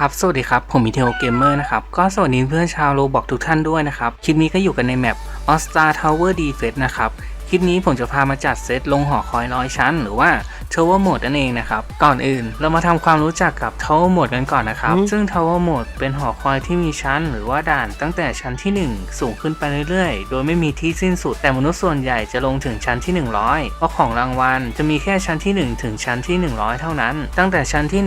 ครับ สวัสดีครับ ผมมิเทโอเกมเมอร์นะครับ ก็สวัสดีเพื่อนชาวโลบอกทุกท่านด้วยนะครับ คลิปนี้ก็อยู่กันในแมป All Star Tower Defense นะครับ คลิปนี้ผมจะพามาจัดเซตลงหอคอยร้อยชั้น หรือว่า Tower Mode นั่นเองนะครับ ก่อนอื่นเรามาทำความรู้จักกับ Tower Mode กันก่อนนะครับ ซึ่ง Tower Mode เป็นหอคอยที่มีชั้นหรือว่าด่านตั้งแต่ชั้นที่ 1 สูงขึ้นไปเรื่อยๆ โดยไม่มีที่สิ้นสุด แต่มนุษย์ส่วนใหญ่จะลงถึงชั้นที่ 100 เพราะของรางวัลจะมีแค่ชั้นที่ 1 ถึงชั้นที่ 100 เท่านั้น ตั้งแต่ชั้นที่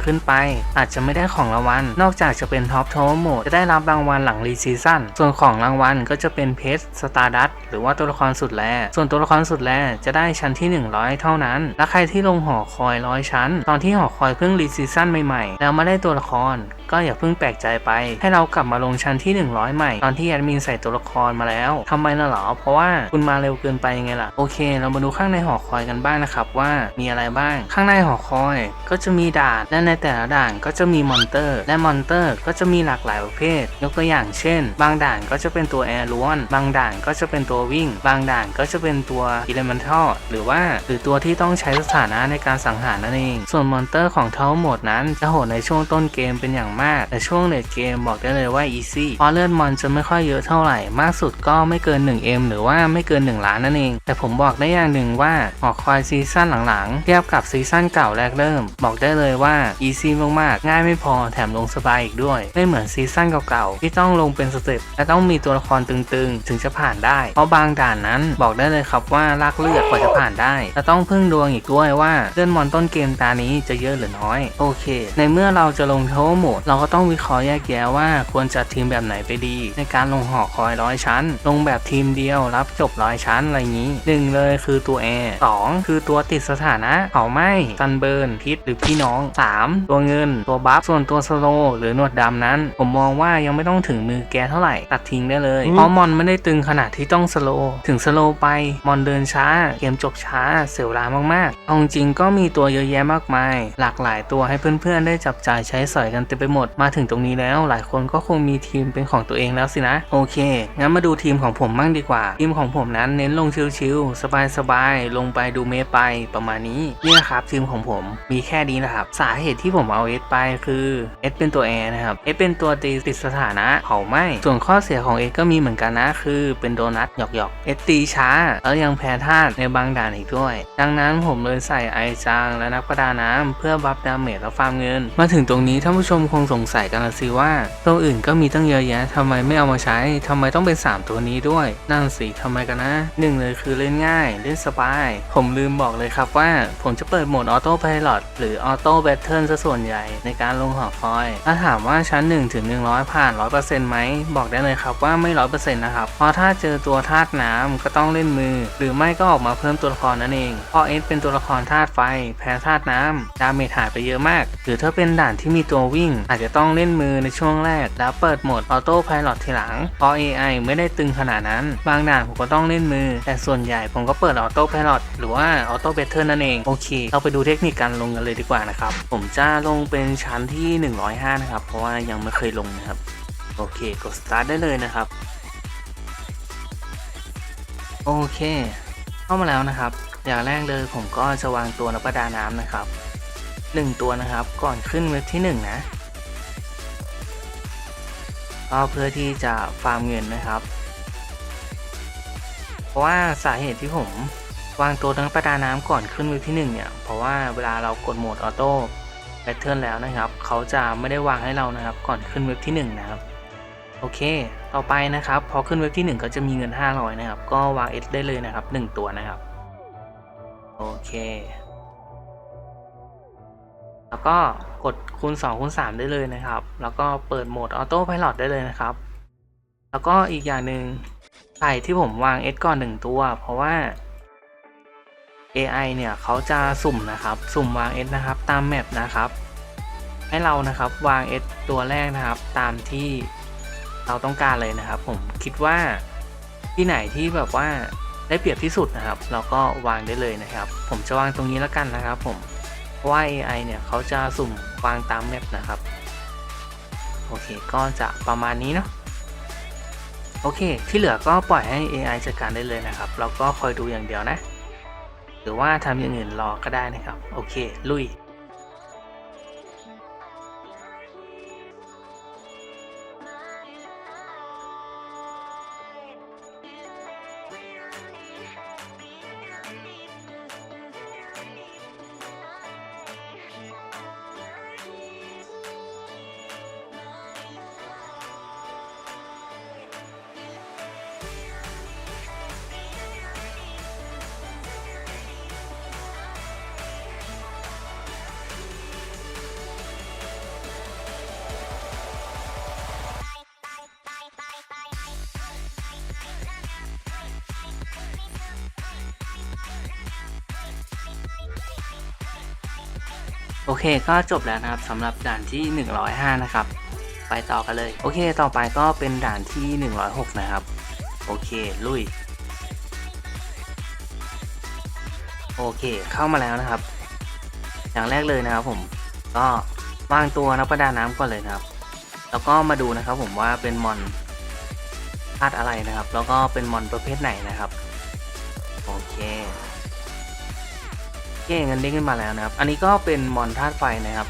101 ขึ้นไป อาจจะไม่ได้ของรางวัล นอกจากจะเป็นท็อปท o ว e r โหมดจะได้รับรางวัลหลังรีซีซั่น ส่วนของรางวัลก็จะเป็นเพชรสตาร์ดัตหรือว่าตัวละครสุดแรส่วนตัวละครสุดแรจะได้ชั้นที่ 100 เท่านั้น และใครที่ลงหอคอยร้อยชั้น ตอนที่หอคอยเพิ่งรีซีซั่นใหม่ๆ แล้วมาได้ตัวละคร ก็อย่าเพิ่งแปลกใจไป ให้เรากลับมาลงชั้นที่ 100 ใหม่ ตอนที่แอดมินใส่ตัวละครมาแล้วทำไมล่ะหรอ เพราะว่าคุณมาเร็วเกินไปยังไงล่ะ โอเค เรามาดูข้างในหอคอยกันบ้างนะครับว่ามีอะไรบ้าง ข้างในหอคอยก็จะมีด่านและในแต่ละด่านก็จะมีมอนเตอร์ และมอนเตอร์ก็จะมีหลากหลายประเภท ยกตัวอย่างเช่น บางด่านก็จะเป็นตัวแอร์ล้วน บางด่านก็จะเป็นตัววิ่ง บางด่านก็จะเป็นตัวอิเลเมนทัลหรือว่าหรือตัวที่ต้องใช้สถานะในการสังหารนั่นเอง ส่วนมอนเตอร์ของเทาหมดนั้นจะโหดในช่วงต้นเกมเป็นอย่างมาก แต่ช่วงเลดเกมบอกได้เลยว่า easy เพราะเลือดมอนจะไม่ค่อยเยอะเท่าไหร่ มากสุดก็ไม่เกิน 1M หรือว่าไม่เกิน 1 ล้านนั่นเอง แต่ผมบอกได้อย่างหนึ่งว่าหอคอยซีซั่นหลังๆ เทียบกับซีซั่นเก่าแรกเริ่ม บอกได้เลยว่า easy มากๆ ง่ายไม่พอแถมลงสบายอีกด้วย ไม่เหมือนซีซั่นเก่าๆ ที่ต้องลงเป็นสเต็ปและต้องมีตัวละครตึงๆ ถึงจะผ่านได้ เพราะบางด่านนั้นบอกได้เลยครับว่าลากเลือดกว่าจะผ่านได้และต้องพึ่งดวงอีกด้วยว่าเลื่อนมอนต้นเกมตานี้จะเยอะหรือน้อย โอเค ในเมื่อเราจะลงโทโหมดเราก็ต้องวิเคราะห์แยกแยะว่าควรจัดทีมแบบไหนไปดี ในการลงหอคอยร้อยชั้น ลงแบบทีมเดียวรับจบร้อยชั้นอะไรอย่างนี้หนึ่งเลยคือตัวแอร์สองคือตัวติดสถานะเผาไหม้ซันเบิร์นพิษหรือพี่น้องสามตัวเงิน ตัวบัฟส่วนตัวสโลว์หรือหนวดดำนั้น ผมมองว่ายังไม่ต้องถึงมือแกเท่าไหร่ตัดทิ้งได้เลยเพราะมอนไม่ได้ตึงขนาดที่ต้องสโลว์ถึงสโลว์ไปมอนเดินช้า เกมจบช้าเสียเวลามากๆเอาจริงก็มีตัวเยอะแยะมากมาย หลากหลายตัวให้เพื่อนๆได้จับจ่ายใช้สอยกันเต็มไปหมดมาถึงตรงนี้แล้ว หลายคนก็คงมีทีมเป็นของตัวเองแล้วสินะ โอเค งั้นมาดูทีมของผมบ้างดีกว่า ทีมของผมนั้นเน้นลงชิลๆสบายๆลงไปดูเมไปประมาณนี้นี่นะครับทีมของผมมีแค่นี้นะครับ สาเหตุที่ผมเอาเอสไปคือเอสเป็นตัวแอร์นะครับเอสเป็นตัวตีติดสถานะเผาไหม้ส่วนข้อเสียของเอสก็มีเหมือนกันนะ คือเป็นโดนัทหยอกๆเอสตีช้า แล้วยังแพ้ธาตุในบางด่านอีกด้วย ดังนั้นผมเลยใส่ไอจางและนักประดาน้ำเพื่อบัฟดาเมจและฟาร์มเงิน มาถึงตรงนี้ท่านผู้ชมคงสงสัยกันละสิว่า ตัวอื่นก็มีตั้งเยอะแยะทำไมไม่เอามาใช้ทำไมต้องเป็น 3 ตัวนี้ด้วย นั่นสิทำไมกันนะหนึ่งเลยคือเล่นง่าย เล่นสบาย ผมลืมบอกเลยครับว่า ผมจะเปิดโหมดออโต้พ l o t หรือออโต้แบทเทิลซะส่วนใหญ่ในการลงหอคอย ถ้าถามว่าชั้น1ถึง100 ผ่าน 100%ไหมบอกได้เลยครับว่าไม่ 100%นะครับเพราะถ้าเจอตัวธาตุน้ำก็ต้องเล่นมือ หรือไม่ก็ออกมาเพิ่มตัวละครนั่นเองเพราะเอสเป็นตัวละครธาตุไฟ แพ้ธาตุน้ำดาเมจหายไปเยอะมาก หรือถ้าเป็นด่านที่มีตัววิ่งอาจจะต้องเล่นมือในช่วงแรก แล้วเปิดโหมดออโต้พ l o t ทีหลัง เพราะ AI ไม่ได้ตึงขนาดนั้น บางด่านผมก็ต้องเล่นมือ แต่ส่วนใหญ่ผมก็เปิดออโต้พ l o t หรือว่าออโต้เบเทอร์นั่นเอง โอเค เราไปดูเทคนิคการลงกันเลยดีกว่านะครับ ผมจะลงเป็นชั้นที่ 105 นะครับ เพราะว่ายังไม่เคยลงนะครับ โอเค กด start ได้เลยนะครับ โอเค เข้ามาแล้วนะครับ อย่างแรกเลยผมก็จะวางตัวนักประดาน้ำนะครับหนึ่งตัวนะครับ ก่อนขึ้นเว็บที่หนึ่งนะ ก็เพื่อที่จะฟาร์มเงินนะครับ เพราะว่าสาเหตุที่ผมวางตัวนักประดาน้ำก่อนขึ้นเว็บที่หนึ่งเนี่ยเพราะว่าเวลาเรากดโหมดออโต้แพทเทิร์นแล้วนะครับ เขาจะไม่ได้วางให้เรานะครับ ก่อนขึ้นเว็บที่หนึ่งนะครับ โอเค ต่อไปนะครับ พอขึ้นเว็บที่ 1 ก็จะมีเงิน 500 นะครับ ก็วาง S ได้เลยนะครับ 1 ตัวนะครับ โอเค แล้วก็กดคูณ2คูณ3ได้เลยนะครับ แล้วก็เปิดโหมดออโต้พ l o t ได้เลยนะครับ แล้วก็อีกอย่างหนึ่งไข่ที่ผมวาง S ก่อน1ตัว เพราะว่า AI เนี่ยเขาจะสุ่มนะครับ สุ่มวาง S นะครับ ตามแมปนะครับ ให้เรานะครับวาง S ตัวแรกนะครับ ตามที่เราต้องการเลยนะครับ ผมคิดว่าที่ไหนที่แบบว่าได้เปรียบที่สุดนะครับ เราก็วางได้เลยนะครับ ผมจะวางตรงนี้แล้วกันนะครับผม เพราะว่า AI เนี่ยเขาจะสุ่มวางตามแมปนะครับ โอเค ก็จะประมาณนี้เนาะโอเค ที่เหลือก็ปล่อยให้ AI จัดการได้เลยนะครับ เราก็คอยดูอย่างเดียวนะ หรือว่าทำอย่างอื่นรอก็ได้นะครับ โอเค ลุย โอเคก็จบแล้วนะครับสำหรับด่านที่ 105 นะครับ ไปต่อกันเลย โอเค ต่อไปก็เป็นด่านที่ 106 นะครับ โอเค ลุย โอเค เข้ามาแล้วนะครับ อย่างแรกเลยนะครับผม ก็วางตัวนักประดาน้ำก่อนเลยนะครับ แล้วก็มาดูนะครับผมว่าเป็นมอนธาตุอะไรนะครับ แล้วก็เป็นมอนประเภทไหนนะครับ เคเงินเด้งขึ้นมาแล้วนะครับ อันนี้ก็เป็นมอนธาตุไฟนะครับ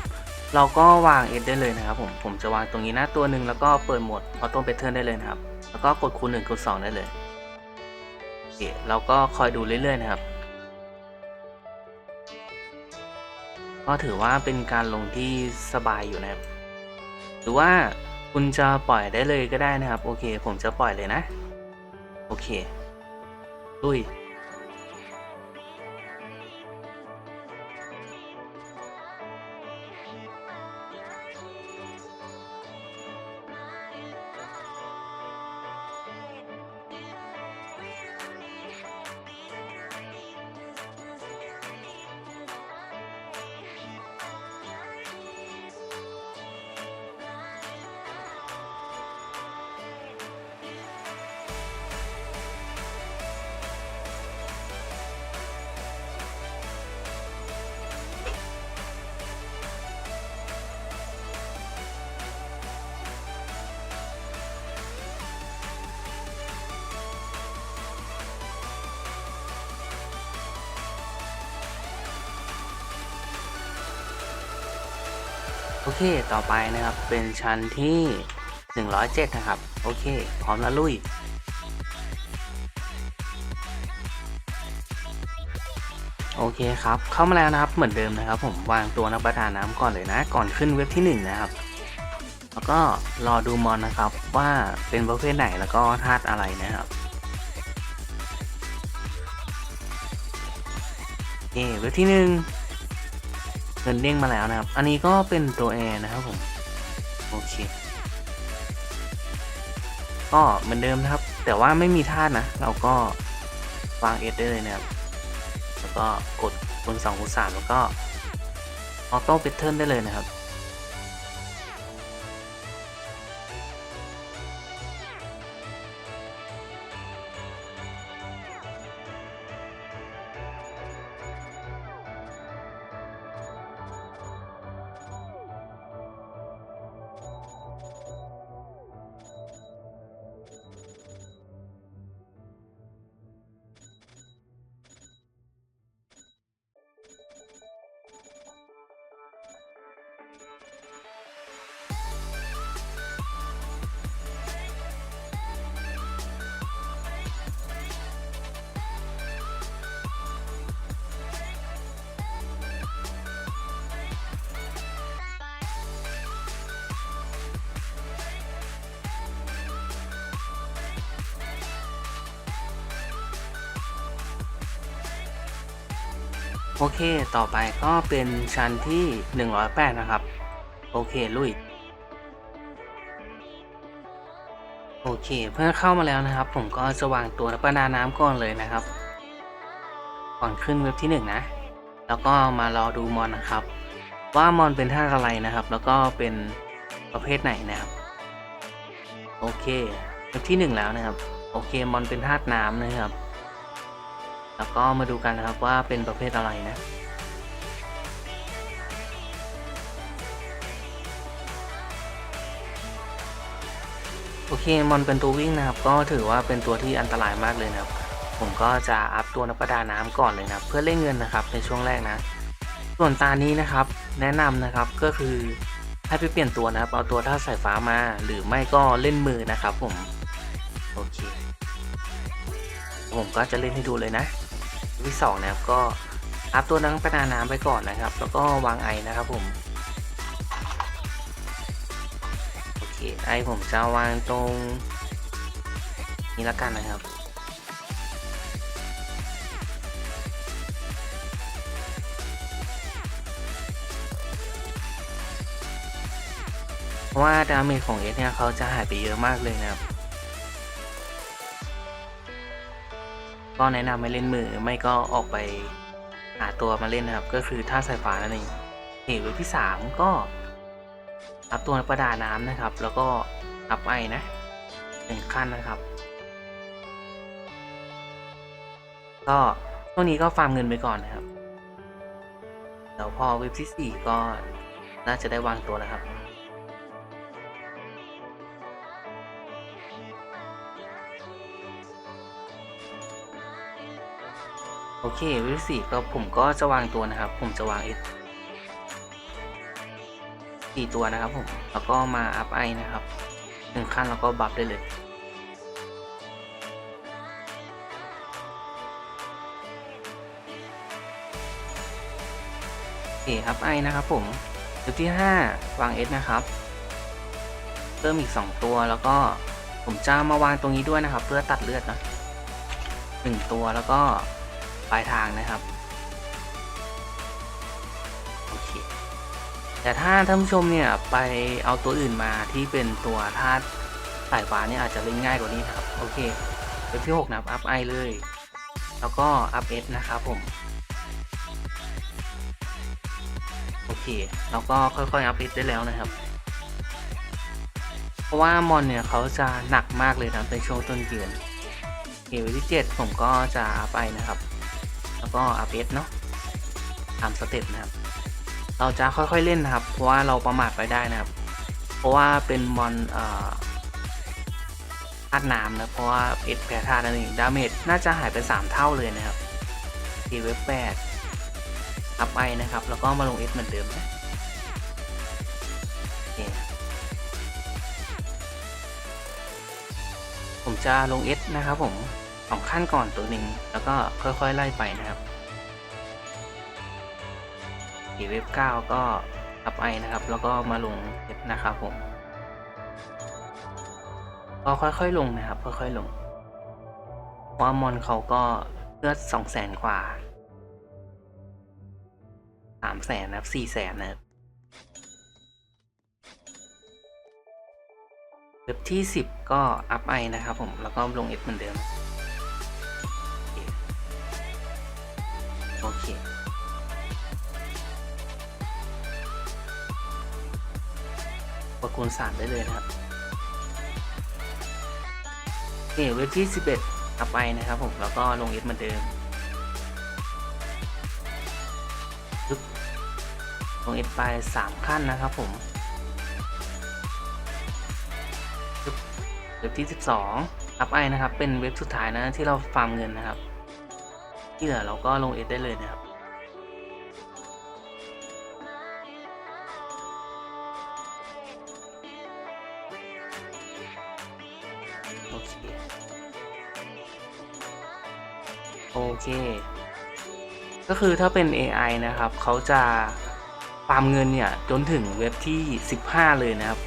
เราก็วางเอ็ดได้เลยนะครับผมผมจะวางตรงนี้นะตัวหนึ่งแล้วก็เปิดโหมดออโต้เ a เทิร์นได้เลยนะครับ แล้วก็กดคูณหนึ่งคูณสองได้เลยโอเคเราก็คอยดูเรื่อยๆนะครับก็ถือว่าเป็นการลงที่สบายอยู่นะครับ หรือว่าคุณจะปล่อยได้เลยก็ได้นะครับ โอเค ผมจะปล่อยเลยนะ โอเคลุย อเคต่อไปนะครับเป็นชั้นที่ 107 นะครับ โอเค พร้อมแล้วลุยโอเคครับ เข้ามาแล้วนะครับเหมือนเดิมนะครับ ผมวางตัวนักประดาน้ำก่อนเลยนะ ก่อนขึ้นเว็บที่ 1 นะครับ แล้วก็รอดูมอนนะครับว่าเป็นประเภทไหนแล้วก็ธาตุอะไรนะครับโอเคเว็บที่หนึ่ง เงินเด้งมาแล้วนะครับ อันนี้ก็เป็นตัวแอร์นะครับผม โอเค ก็เหมือนเดิมนะครับ แต่ว่าไม่มีท่านะ เราก็วางเอสได้เลยนะครับ แล้วก็กดคูณสองคูณสามแล้วก็ออโต้เพทเทิร์นได้เลยนะครับ โอเค ต่อไปก็เป็นชั้นที่ 108 นะครับ โอเค ลุย โอเค เพื่อเข้ามาแล้วนะครับ ผมก็จะวางตัวประดาน้ำก่อนเลยนะครับ ก่อนขึ้นเว็บที่ 1 นะ แล้วก็มารอดูมอนนะครับ ว่ามอนเป็นท่าตุอะไรนะครับ แล้วก็เป็นประเภทไหนนะครับ โอเค เว็บที่ 1 แล้วนะครับ โอเค มอนเป็นธาตุน้ำนะครับ แล้วก็มาดูกันนะครับว่าเป็นประเภทอะไรนะ โอเคมอนเป็นตัววิ่งนะครับ ก็ถือว่าเป็นตัวที่อันตรายมากเลยนะครับ ผมก็จะอัพตัวนักประดาน้ำก่อนเลยนะเพื่อเล่นเงินนะครับในช่วงแรกนะ ส่วนตานี้นะครับ แนะนำนะครับก็คือให้ไปเปลี่ยนตัวนะครับ เอาตัวท่าสายฟ้ามา หรือไม่ก็เล่นมือนะครับผม โอเค ผมก็จะเล่นให้ดูเลยนะ ที่สองนะครับก็อัพตัวนักประดาน้ำไปก่อนนะครับ แล้วก็วางไอนะครับผมโอเคไอผมจะวางตรงนี้ละกันนะครับเพราะว่าดาเมจของเอสเนี่ยเขาจะหายไปเยอะมากเลยนะครับ ก็แนะนำให้เล่นมือไม่ก็ออกไปหาตัวมาเล่นนะครับ ก็คือท่าสายฟ้านั่นเองเอกเว็บที่สามก็อัพตัวประดาน้ำนะครับ แล้วก็อัพไอนะหนึ่งขั้นนะครับ ก็ช่วงนี้ก็ฟาร์มเงินไปก่อนนะครับเดี๋ยวพอเว็บที่สี่ก็น่าจะได้วางตัวแล้วครับ โอเคว็บที่สี่ก็ผมก็จะวางตัวนะครับ ผมจะวางเอสี่ตัวนะครับผมแล้วก็มาอัพไอนะครับหนึ่งขั้นแล้วก็บัฟได้เลยโอเคอัพไอนะครับผมจุดที่ 5 วาง S นะครับเพิ่มอีก 2 ตัวแล้วก็ผมจะมาวางตรงนี้ด้วยนะครับ เพื่อตัดเลือดนะหนึ่งตัวแล้วก็ ปลายทางนะครับโอเคแต่ถ้าท่านผู้ชมเนี่ยไปเอาตัวอื่นมาที่เป็นตัวธาตุสายฟ้าเนี่ยอาจจะเล่นง่ายกว่านี้นะครับโอเคเว็บที่6นะครับอัพไอเลย แล้วก็อัพ S นะครับผมโอเคเราก็ค่อยๆอัพเดตได้แล้วนะครับ เพราะว่ามอนเนี่ยเขาจะหนักมากเลยนะในช่วงต้นเดือนเกมที่ 7 ผมก็จะอัพไปนะครับ แล้วก็อัพเอสเนาะตามสเต็ปนะครับ เราจะค่อยๆเล่นนะครับ เพราะว่าเราประมาทไปได้นะครับ เพราะว่าเป็นมอนเอ่อธาตุน้ำนะ เพราะว่าเอสแพ้ธาตุนั่นเองดาเมจน่าจะหายไป 3 เท่าเลยนะครับทีเว็บแปดอัพไอนะครับ แล้วก็มาลง S เหมือนเดิมนะผมจะลง S นะครับผม สองขั้นก่อนตัวหนึ่งแล้วก็ค่อยๆไล่ไปนะครับทีเว็บ9ก็อัพไอนะครับ แล้วก็มาลง S นะครับผมก็ค่อยๆลงนะครับ ค่อยๆลงว่ามอนเขาก็เลือดสองแสนกว่าสามแสนนะครับสี่แสนนะครับเว็บที่สิบก็อัพไอนะครับผมแล้วก็ลง F เหมือนเดิม โอเคประคูณสามได้เลยนะครับโอเคเว็บที่สิบเอ็ดอัพไอนะครับผม แล้วก็ลง F เหมือนเดิมลงเอไปสามขั้นนะครับผมเว็บที่ 12อัพไอนะครับ เป็นเว็บสุดท้ายนะที่เราฟาร์มเงินนะครับ ที่เหลือเราก็ลงเอได้เลยนะครับโอเคโอเค ก็คือถ้าเป็น AI นะครับ เขาจะฟาร์มเงินเนี่ย จนถึงเว็บที่ 15 เลยนะครับ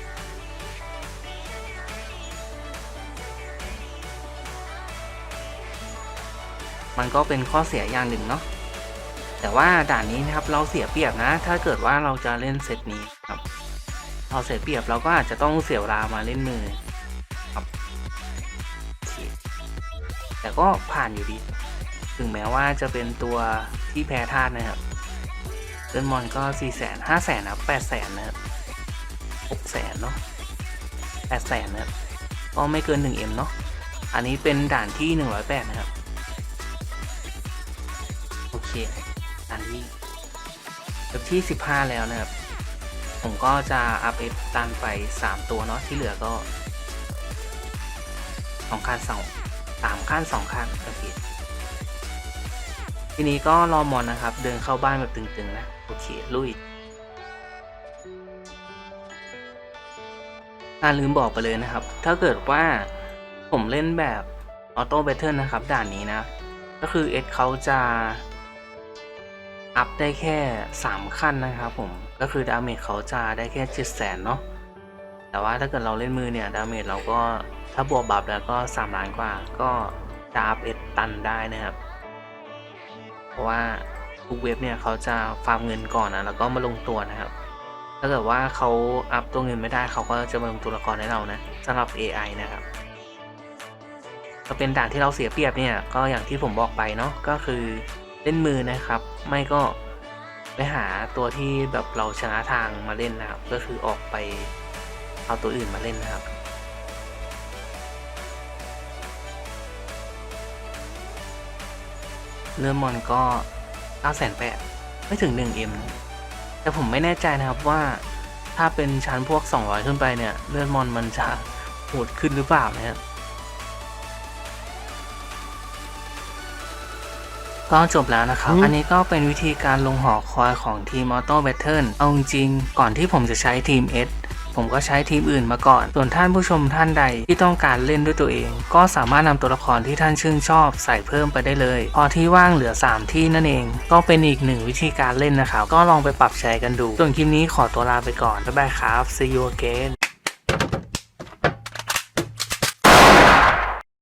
มันก็เป็นข้อเสียอย่างหนึ่งเนาะแต่ว่าด่านนี้นะครับเราเสียเปรียบนะ ถ้าเกิดว่าเราจะเล่นเซตนี้ครับเราเสียเปรียบเราก็อาจจะต้องเสียเวลามาเล่นมือครับแต่ก็ผ่านอยู่ดี ถึงแม้ว่าจะเป็นตัวที่แพ้ธาตุนะครับเดินมอนก็4 0 0 0 0 5 0 0 0 0นะครับ8 0 0 0 0นะครับ6 0 0 0 0เนาะ8 0 0 0 0นนะครับก็ไม่เกิน 1M เนาะอันนี้เป็นด่านที่108นะครับ เคด่านที่เว็บที่ 15 แล้วนะครับ ผมก็จะอัพเอฟตันไป 3 ตัวเนาะที่เหลือก็ 2ขั้น2 3ขั้น2ขั้นโอเคทีนี้ก็รอมอนนะครับ เดินเข้าบ้านแบบตึงๆนะ โอเค ลุยอ่าลืมบอกไปเลยนะครับ ถ้าเกิดว่าผมเล่นแบบออโต้แบทเทิลนะครับ ด่านนี้นะ ก็คือเอสเขาจะ อัพได้แค่ 3 ขั้นนะครับผม ก็คือดาเมจเขาจะได้แค่7 0 0 0 0เนาะ แต่ว่าถ้าเกิดเราเล่นมือเนี่ยดาเมจเราก็ถ้าบวกบัฟแล้วก็ 3 ล้านกว่า ก็จะอัพเอสตันได้นะครับ เพราะว่าทุกเว็บเนี่ยเขาจะฟาร์มเงินก่อนนะแล้วก็มาลงตัวนะครับ ถ้าเกิดว่าเขาอัพตัวเงินไม่ได้เขาก็จะมาลงตัวละครให้เรานะสำหรับ AI นะครับก็เป็นด่านที่เราเสียเปรียบเนี่ยก็อย่างที่ผมบอกไปเนาะก็คือ เล่นมือนะครับ ไม่ก็ไปหาตัวที่แบบเราชนะทางมาเล่นนะครับ ก็คือออกไปเอาตัวอื่นมาเล่นนะครับเริ่มมอนก็9 8 0 0 0ไม่ถึง 1M แต่ผมไม่แน่ใจนะครับว่าถ้าเป็นชั้นพวก 200 ขึ้นไปเนี่ย เลือดมอนมันจะโหดขึ้นหรือเปล่านะครับ ก็จบแล้วนะครับอืมอันนี้ก็เป็นวิธีการลงหอคอยของทีมออโต้แบทเทิลเอาจริงๆก่อนที่ผมจะใช้ทีม S ผมก็ใช้ทีมอื่นมาก่อน ส่วนท่านผู้ชมท่านใดที่ต้องการเล่นด้วยตัวเอง ก็สามารถนำตัวละครที่ท่านชื่นชอบใส่เพิ่มไปได้เลย พอที่ว่างเหลือ 3 ที่นั่นเอง ก็เป็นอีกหนึ่งวิธีการเล่นนะครับ ก็ลองไปปรับใช้กันดู ส่วนคลิปนี้ขอตัวลาไปก่อน บ๊ายบายครับ see you again